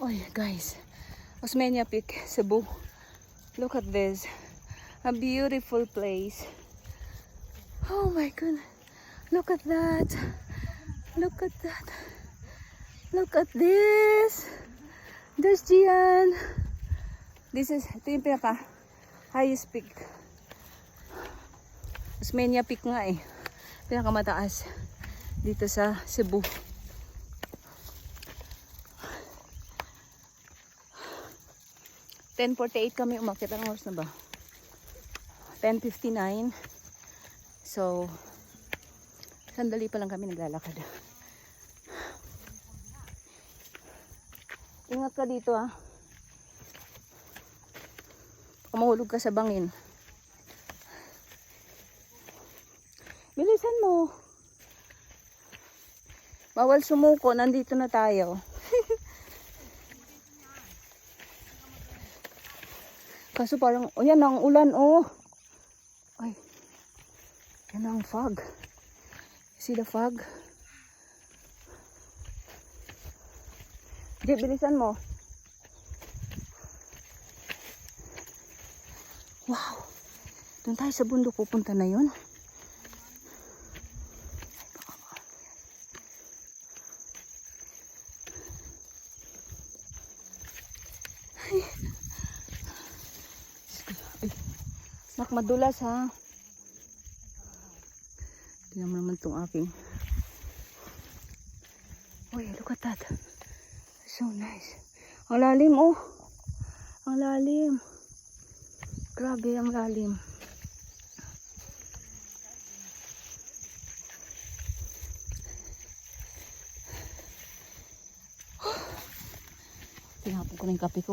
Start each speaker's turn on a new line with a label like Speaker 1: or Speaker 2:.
Speaker 1: Oh yeah, guys. Osmeña Peak, Cebu. Look at this. A beautiful place. Oh my goodness. Look at that. Look at that. Look at this. There's Gian. This is, ito yung pinaka highest peak. Osmeña Peak nga eh. Pinakamataas dito sa Cebu. Ten forty-eight kami umakyat. Anong oras na ba? 10.59. So, sandali pa lang kami naglalakad. Ingat ka dito ah. Baka mahulog ka sa bangin. Bilisan mo. Bawal sumuko. Nandito na tayo. Kaso parang, oh yan ang ulan oh. Ay. Yan ang fog. See the fog? Di, bilisan mo. Wow. Doon tayo sa bundok pupunta na yun. Nak madulas ha. Tingnan mo naman tong aking. Uy, look at that. So nice. Ang lalim oh. Ang lalim. Grabe ang lalim. Tinapon ko na yung kape ko.